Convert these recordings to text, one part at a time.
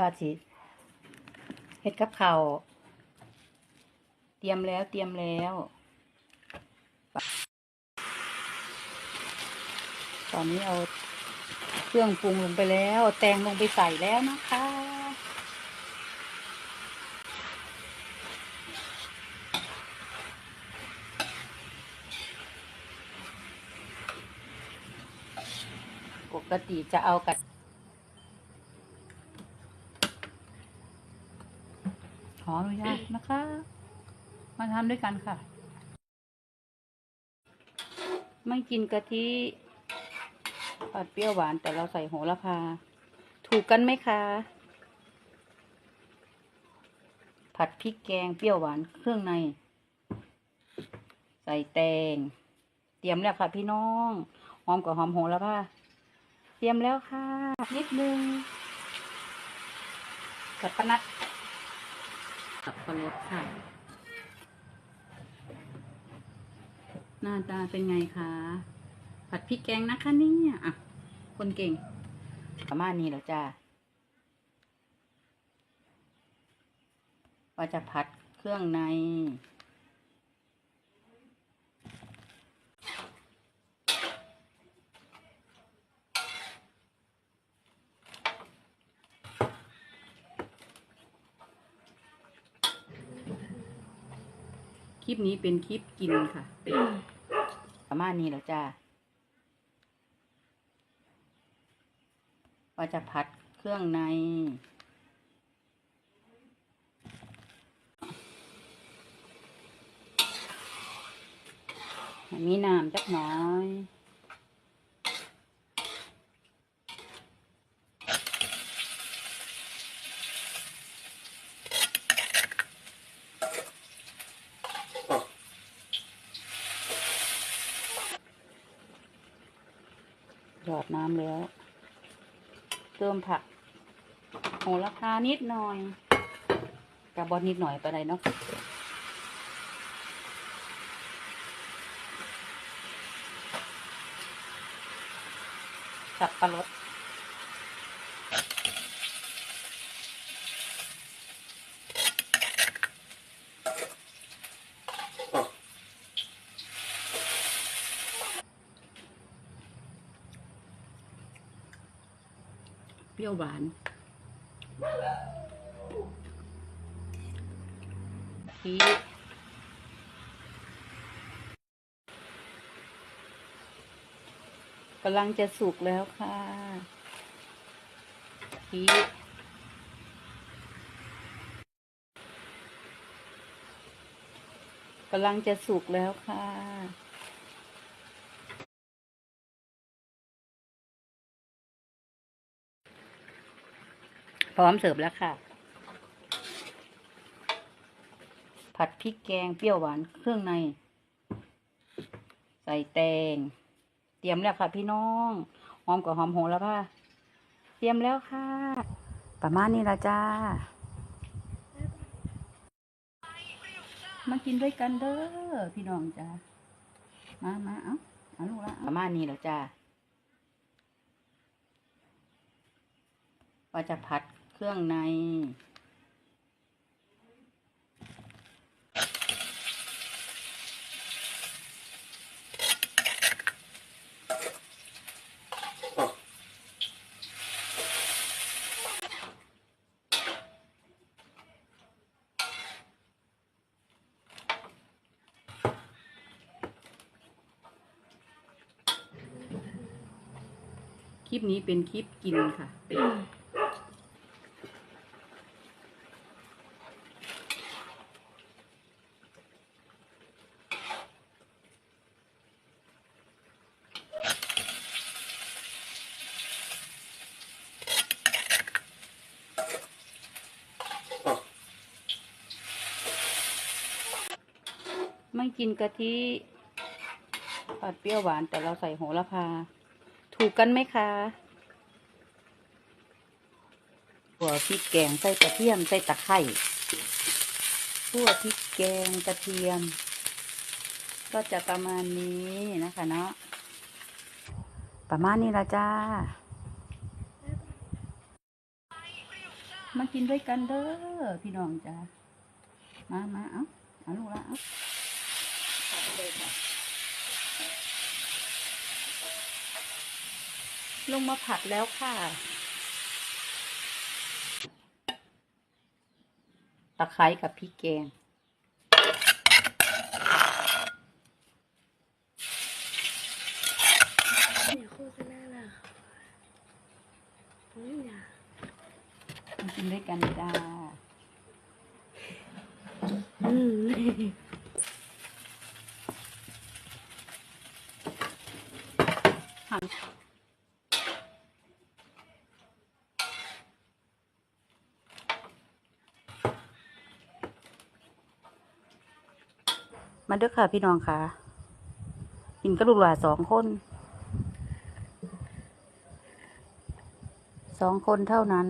ว่าสิเฮ็ดกับข้าเตรียมแล้วเตรียมแล้ว ตอนนี้เอาเครื่องปรุงลงไปแล้ว แตงลงไปใส่แล้วนะคะ ปกติจะเอากัด ออนุญาตนะคะ มาทำด้วยกันค่ะ ไม่กินกะทิผัดเปรี้ยวหวานแต่เราใส่โหระพา ถูกกันไหมคะ ผัดพริกแกงเปรี้ยวหวานเครื่องใน ใส่แตง เตรียมแล้วค่ะพี่น้องหอมกับหอมโหระพาเตรียมแล้วค่ะนิดนึงสับปะนัด สับปะรดค่ะ หน้าตาเป็นไงคะ ผัดพริกแกงนะคะเนี่ยอะ คนเก่ง ประมาณนี้แล้วจ้าว่าจะผัดเครื่องใน ลิปนี้เป็นคลิปกินค่ะ ประมาณนี้แล้วจ้าว่าจะผัดเครื่องใน มีน้ำจักหน่อย หยอดน้ำแล้ว เติมผักโหระพานิดหน่อยกระบอนนิดหน่อยไปเลยเนาะสับปะรด รี้ยวหวานพริกำลังจะสุกแล้วค่ะพริกกำลังจะสุกแล้วค่ะ พร้อมเสิร์ฟแล้วค่ะ ผัดพริกแกงเปรี้ยวหวานเครื่องใน ใส่แตง เตรียมแล้วค่ะพี่น้องหอมกับหอมโหระพาเตรียมแล้วค่ะ ประมาณนี้ละจ้า มากินด้วยกันเด้อพี่น้องจ้ามามาเอาเอาลูกละประมาณนี้แล้วจ้าว่าจะผัด เครื่องใน คลิปนี้เป็นคลิปกินค่ะ ไม่กินกะทิผัดเปรี้ยวหวานแต่เราใส่โหระพา ถูกกันไหมคะหัวพริกแกงใส่กระเทียมใส่ตะไคร้ขั่วพริกแกงกระเทียม ก็จะประมาณนี้นะคะเนาะประมาณนี้ละจ้ามมากินด้วยกันเด้อพี่น้องจ้ามามาเอาเอาลูกละเอา ลงมาผัดแล้วค่ะ ตะไคร้กับพริกแกงเนี่ยโฆษณาล่ะโอ้ยเนี่ยมากินด้วยกันจ้า อืม หั่นมาเด้อค่ะพี่น้องค่ะกินกระดูกหลาสองคน สองคนเท่านั้น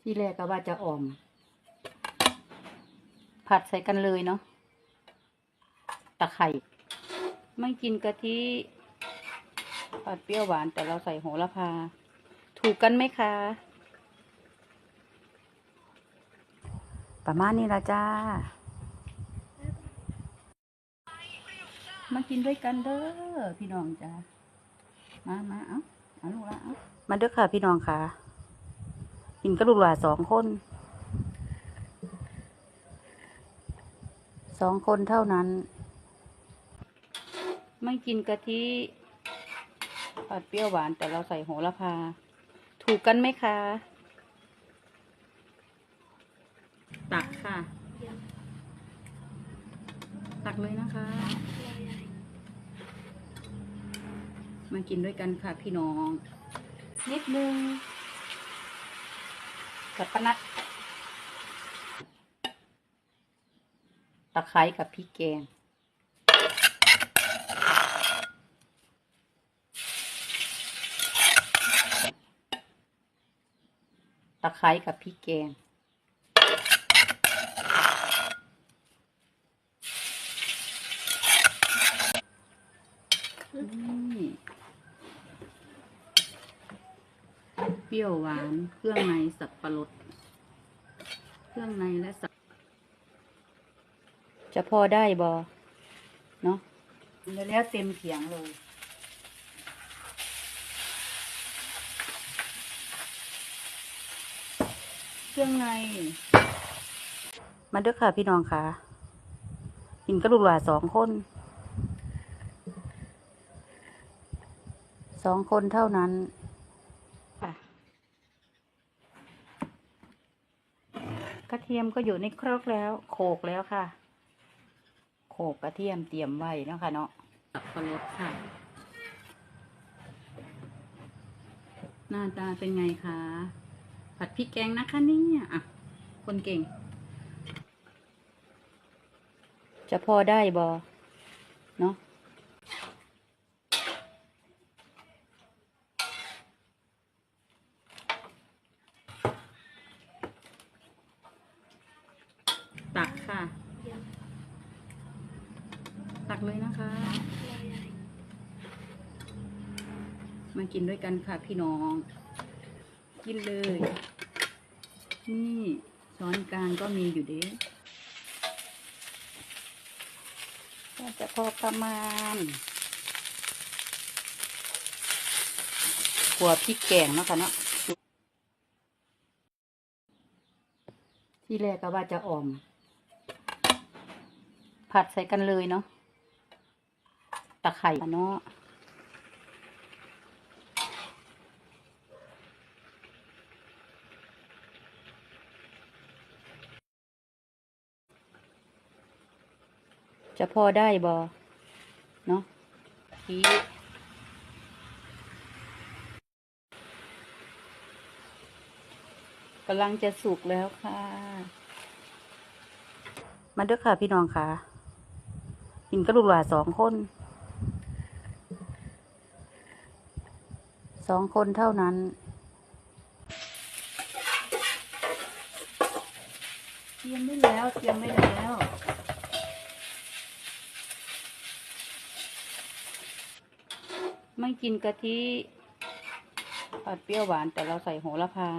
ที่แรกก็ว่าจะอ่อม ผัดใส่กันเลยเนาะ ตะไคร่ไม่กินกะทิผัดเปรี้ยวหวานแต่เราใส่โหระพา ถูกกันไหมคะ ประมาณนี้ละจ้า มากินด้วยกันเด้อพี่น้องจ้ามามาเอาเอาลูกละเอามาเด้อค่ะพี่น้องค่ะกินกระดูกหลาสองคนสองคนเท่านั้น ไม่กินกะทิผัดเปรี้ยวหวานแต่เราใส่โหระพา ถูกกันไหมคะ ตักค่ะ ตักเลยนะคะ มากินด้วยกันค่ะพี่น้อง นิดนึงกับปะนัดตะไคร้กับพริกแกง ตะไคร้กับพริกแกง นี่เปรี้ยวหวาน เครื่องในสับปะรด เครื่องในและสับ จะพอได้บอเนาะแล้วเต็มเขียงเลย เครื่องใน มาเด้อค่ะพี่น้องค่ะกินกระดูกหลาสองคน สองคนเท่านั้นค่ะกระเทียมก็อยู่ในครกแล้ว โขกแล้วค่ะ โขกกระเทียมเตรียมไว้เนาะคะ เนาะสับปะรดค่ะ หน้าตาเป็นไงคะ ผัดพริกแกงนะคะเนี่ยอะ คนเก่ง จะพอได้บอเนาะตักค่ะ ตักเลยนะคะ มากินด้วยกันค่ะพี่น้อง กินเลย นี่ช้อนกลางก็มีอยู่เด้ก็จะพอประมาณขัวพริกแกงเนาะค่ะเนาะที่แรกก็ว่าจะอ่อม ผัดใส่กันเลยเนาะตะไคร่เนาะ จะพอได้บอเนาะทีกำลังจะสุกแล้วค่ะ มาเด้อค่ะพี่น้องค่ะกินกระดูกหลาสองคน สองคนเท่านั้นเตรียมได้แล้วเตรียมได้แล้ว กินกะทิผัดเปรี้ยวหวานแต่เราใส่โหระพา